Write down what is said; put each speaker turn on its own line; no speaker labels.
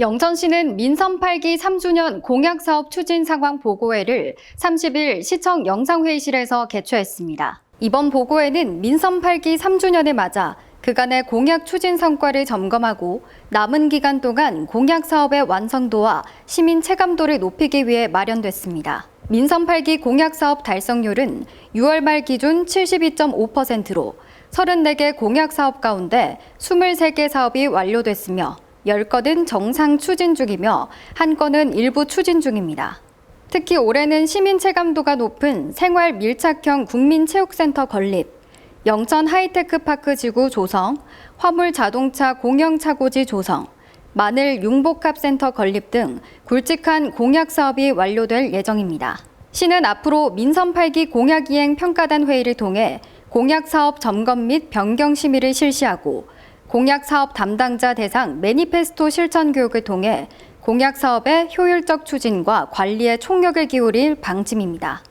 영천시는 민선 8기 3주년 공약사업 추진 상황 보고회를 30일 시청 영상회의실에서 개최했습니다. 이번 보고회는 민선 8기 3주년에 맞아 그간의 공약 추진 성과를 점검하고 남은 기간 동안 공약 사업의 완성도와 시민 체감도를 높이기 위해 마련됐습니다. 민선 8기 공약 사업 달성률은 6월 말 기준 72.5%로 34개 공약 사업 가운데 23개 사업이 완료됐으며 10건은 정상 추진 중이며 한 건은 일부 추진 중입니다. 특히 올해는 시민 체감도가 높은 생활 밀착형 국민체육센터 건립, 영천 하이테크파크 지구 조성, 화물 자동차 공영 차고지 조성, 마늘 융복합센터 건립 등 굵직한 공약 사업이 완료될 예정입니다. 시는 앞으로 민선 8기 공약 이행 평가단 회의를 통해 공약 사업 점검 및 변경 심의를 실시하고 공약 사업 담당자 대상 매니페스토 실천 교육을 통해 공약 사업의 효율적 추진과 관리에 총력을 기울일 방침입니다.